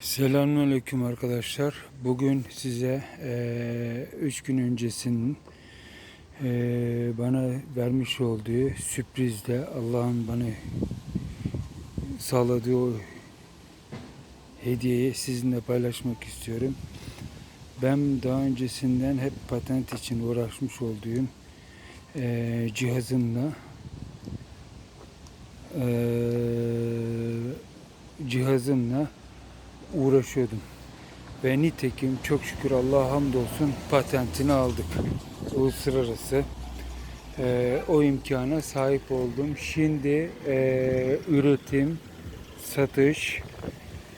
Selamünaleyküm arkadaşlar. Bugün size 3 gün öncesinin eee, bana vermiş olduğu sürprizle Allah'ın bana sağladığı o hediyeyi sizinle paylaşmak istiyorum. Ben daha öncesinden hep patent için uğraşmış olduğum eee, cihazımla eee, cihazımla uğraşıyordum. Ve nitekim çok şükür Allah'a hamdolsun patentini aldık. Uluslararası Ee, o imkana sahip oldum. Şimdi e, üretim, satış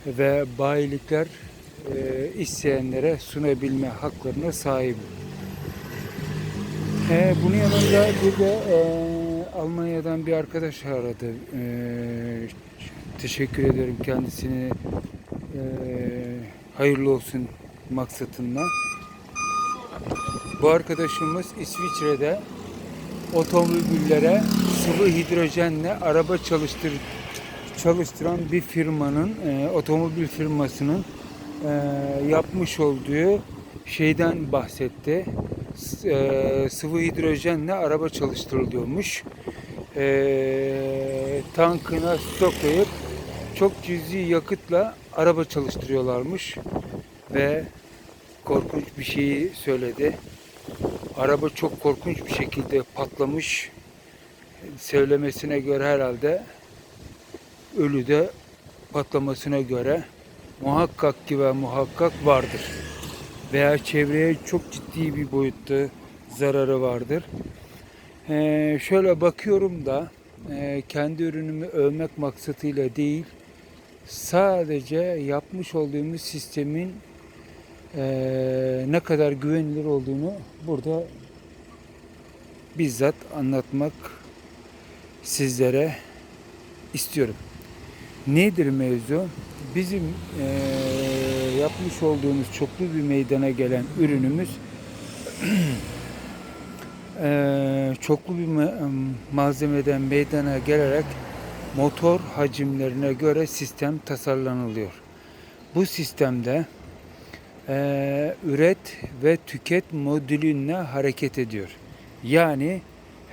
ve bayilikler e, isteyenlere sunabilme haklarına sahibim. Ee, bunun yanında bir de e, Almanya'dan bir arkadaş aradı. Ee, teşekkür ederim kendisine e, hayırlı olsun maksatında. Bu arkadaşımız İsviçre'de otomobillere sıvı hidrojenle araba çalıştır çalıştıran bir firmanın e, otomobil firmasının e, yapmış olduğu şeyden bahsetti. E, sıvı hidrojenle araba çalıştırılıyormuş. E, tankına stoklayıp çok cüzi yakıtla araba çalıştırıyorlarmış ve korkunç bir şeyi söyledi. Araba çok korkunç bir şekilde patlamış. Söylemesine göre herhalde ölü de patlamasına göre muhakkak ki ve muhakkak vardır. Veya çevreye çok ciddi bir boyutta zararı vardır. Ee, şöyle bakıyorum da e, kendi ürünümü övmek maksatıyla değil, sadece yapmış olduğumuz sistemin eee, ne kadar güvenilir olduğunu burada bizzat anlatmak sizlere istiyorum. Nedir mevzu? Bizim eee, yapmış olduğumuz çoklu bir meydana gelen ürünümüz eee, çoklu bir ma- malzemeden meydana gelerek motor hacimlerine göre sistem tasarlanılıyor. Bu sistemde eee, üret ve tüket modülünle hareket ediyor. Yani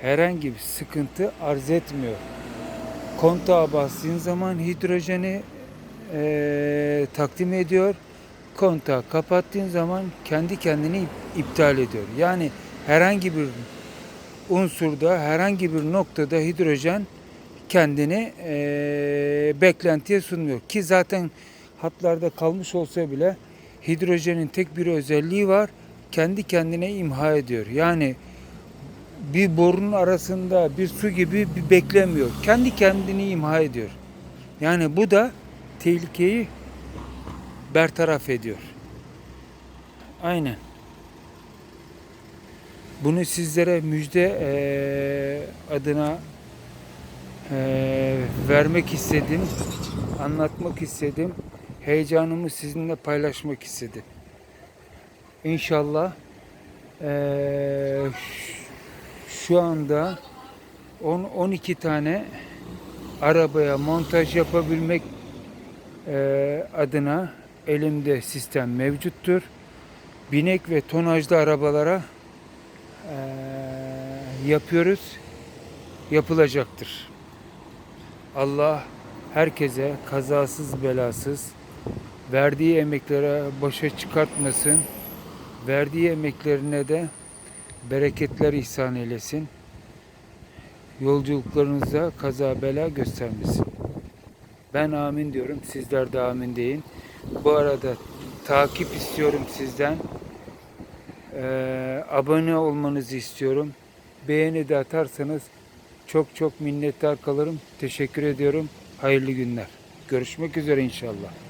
herhangi bir sıkıntı arz etmiyor. Kontağa bastığın zaman hidrojeni eee, takdim ediyor. Kontağı kapattığın zaman kendi kendini ip- iptal ediyor. Yani herhangi bir unsurda, herhangi bir noktada hidrojen kendini eee, beklentiye sunmuyor. Ki zaten hatlarda kalmış olsa bile hidrojenin tek bir özelliği var. Kendi kendine imha ediyor. Yani bir borunun arasında bir su gibi bir beklemiyor. Kendi kendini imha ediyor. Yani bu da tehlikeyi bertaraf ediyor. Aynen. Bunu sizlere müjde eee, adına eee, vermek istedim, anlatmak istedim. Heyecanımı sizinle paylaşmak istedim. İnşallah eee, şu anda 10-12 tane arabaya montaj yapabilmek eee, adına elimde sistem mevcuttur. Binek ve tonajlı arabalara eee, yapıyoruz, yapılacaktır. Allah herkese kazasız belasız verdiği emeklere başa çıkartmasın. Verdiği emeklerine de bereketler ihsan eylesin. Yolculuklarınızda kaza bela göstermesin. Ben amin diyorum. Sizler de amin deyin. Bu arada takip istiyorum sizden. Ee, abone olmanızı istiyorum. Beğeni de atarsanız çok çok minnettar kalırım. Teşekkür ediyorum. Hayırlı günler. Görüşmek üzere inşallah.